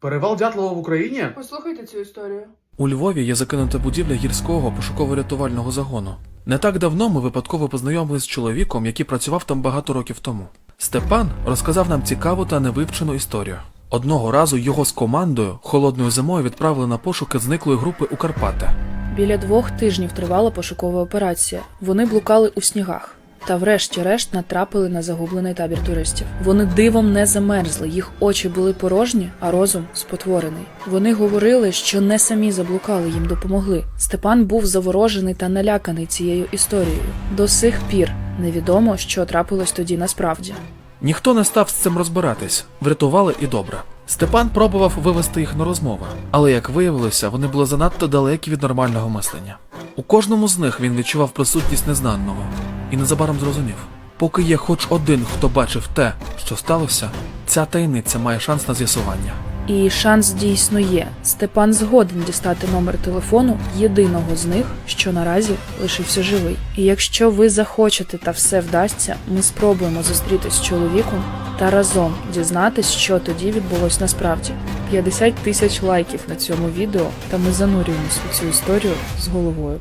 Перевал Дятлова в Україні? Послухайте цю історію. У Львові є закинута будівля гірського пошуково-рятувального загону. Не так давно ми випадково познайомилися з чоловіком, який працював там багато років тому. Степан розказав нам цікаву та невивчену історію. Одного разу його з командою холодною зимою відправили на пошуки зниклої групи у Карпати. Біля двох тижнів тривала пошукова операція. Вони блукали у снігах. Та врешті-решт натрапили на загублений табір туристів. Вони дивом не замерзли, їх очі були порожні, а розум спотворений. Вони говорили, що не самі заблукали, їм допомогли. Степан був заворожений та наляканий цією історією. До сих пір невідомо, що трапилось тоді насправді. Ніхто не став з цим розбиратись, врятували і добре. Степан пробував вивести їх на розмови, але як виявилося, вони були занадто далекі від нормального мислення. У кожному з них він відчував присутність незнаного і незабаром зрозумів: поки є хоч один, хто бачив те, що сталося, ця таємниця має шанс на з'ясування. І шанс дійсно є. Степан згоден дістати номер телефону єдиного з них, що наразі лишився живий. І якщо ви захочете та все вдасться, ми спробуємо зустрітись з чоловіком та разом дізнатись, що тоді відбулось насправді. 50 тисяч лайків на цьому відео, та ми занурюємось у цю історію з головою.